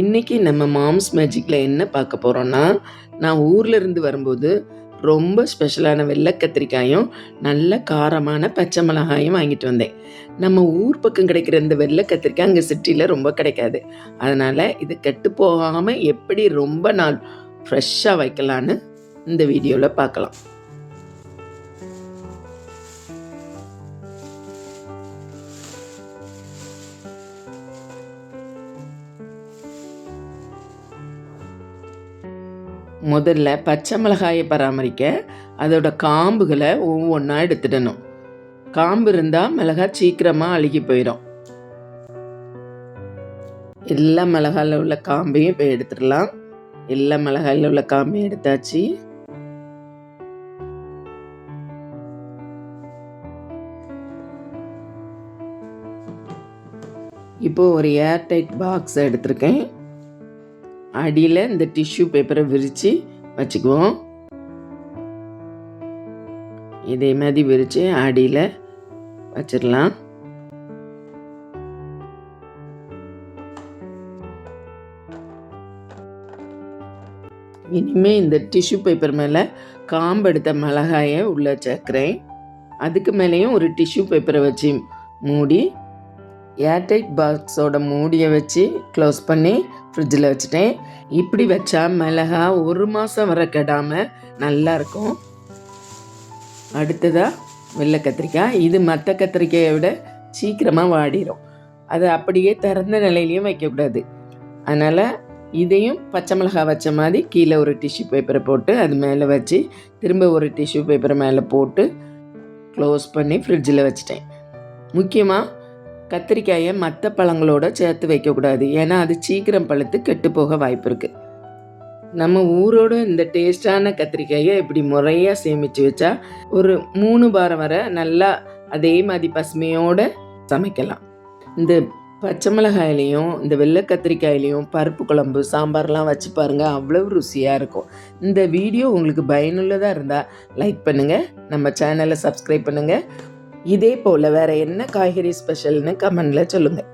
இன்னைக்கு நம்ம மாம்ஸ் மேஜிக்கில் என்ன பார்க்க போகிறோன்னா நான் ஊரில் இருந்து வரும்போது ரொம்ப ஸ்பெஷலான வெள்ளை கத்திரிக்காயும் நல்ல காரமான பச்சை மிளகாயும் வாங்கிட்டு வந்தேன். நம்ம ஊர் பக்கம் கிடைக்கிற இந்த வெள்ளை கத்திரிக்காய் அங்கே சிட்டியில் ரொம்ப கிடைக்காது. அதனால் இது கெட்டு போகாமல் எப்படி ரொம்ப நாள் ஃப்ரெஷ்ஷாக வைக்கலான்னு இந்த வீடியோவில் பார்க்கலாம். முதல்ல பச்சை மிளகாயை பராமரிக்க அதோட காம்புகளை ஒவ்வொன்றா எடுத்துடணும். காம்பு இருந்தால் மிளகாய் சீக்கிரமாக அழுகி போயிடும் எல்லா மிளகாயில் உள்ள காம்பையும் இப்போ எடுத்துடலாம். எல்லா மிளகாயில் உள்ள காம்பையும் எடுத்தாச்சு. இப்போ ஒரு ஏர்டைட் பாக்ஸ் எடுத்திருக்கேன். அடியில் இந்த டிஷ்யூ பேப்பரை விரித்து வச்சுக்குவோம். இதே மாதிரி விரித்து அடியில் வச்சிடலாம். இனிமேல் இந்த டிஷ்யூ பேப்பர் மேலே காம்பெடுத்த மிளகாயை உள்ளே சேர்க்குறேன். அதுக்கு மேலேயும் ஒரு டிஷ்யூ பேப்பரை வச்சு மூடி ஏர்டைட் பாக்ஸோட மூடியை வச்சு க்ளோஸ் பண்ணி ஃப்ரிட்ஜில் வச்சுட்டேன். இப்படி வச்சா மிளகா ஒரு மாதம் வர கெடாமல் நல்லாயிருக்கும் அடுத்ததாக வெள்ளை கத்திரிக்காய். இது மற்ற கத்திரிக்காயை விட சீக்கிரமாக வாடிடும் அதை அப்படியே திறந்த நிலையிலையும் வைக்கக்கூடாது. அதனால் இதையும் பச்சை மிளகாய் வச்ச மாதிரி கீழே ஒரு டிஷ்யூ பேப்பரை போட்டு அது மேலே வச்சு திரும்ப ஒரு டிஷ்யூ பேப்பரை மேலே போட்டு க்ளோஸ் பண்ணி ஃப்ரிட்ஜில் வச்சுட்டேன். முக்கியமாக கத்திரிக்காயை மற்ற பழங்களோட சேர்த்து வைக்கக்கூடாது. ஏன்னா அது சீக்கிரம் பழுத்து கெட்டு போக வாய்ப்பு இருக்குது நம்ம ஊரோட இந்த டேஸ்டான கத்திரிக்காயை இப்படி முறையாக சேமித்து வச்சா ஒரு மூணு வாரம் வரை நல்லா அதே மாதிரி பசுமையோடு சமைக்கலாம். இந்த பச்சை மிளகாயிலையும் இந்த வெள்ளை கத்திரிக்காயிலையும் பருப்பு குழம்பு சாம்பார்லாம் வச்சு பாருங்கள் அவ்வளோ ருசியாக இருக்கும். இந்த வீடியோ உங்களுக்கு பயனுள்ளதாக இருந்தால் லைக் பண்ணுங்கள் நம்ம சேனலை சப்ஸ்கிரைப் பண்ணுங்கள் இதே போல் வேறு என்ன காய்கறி ஸ்பெஷல்னு கமெண்டில் சொல்லுங்கள்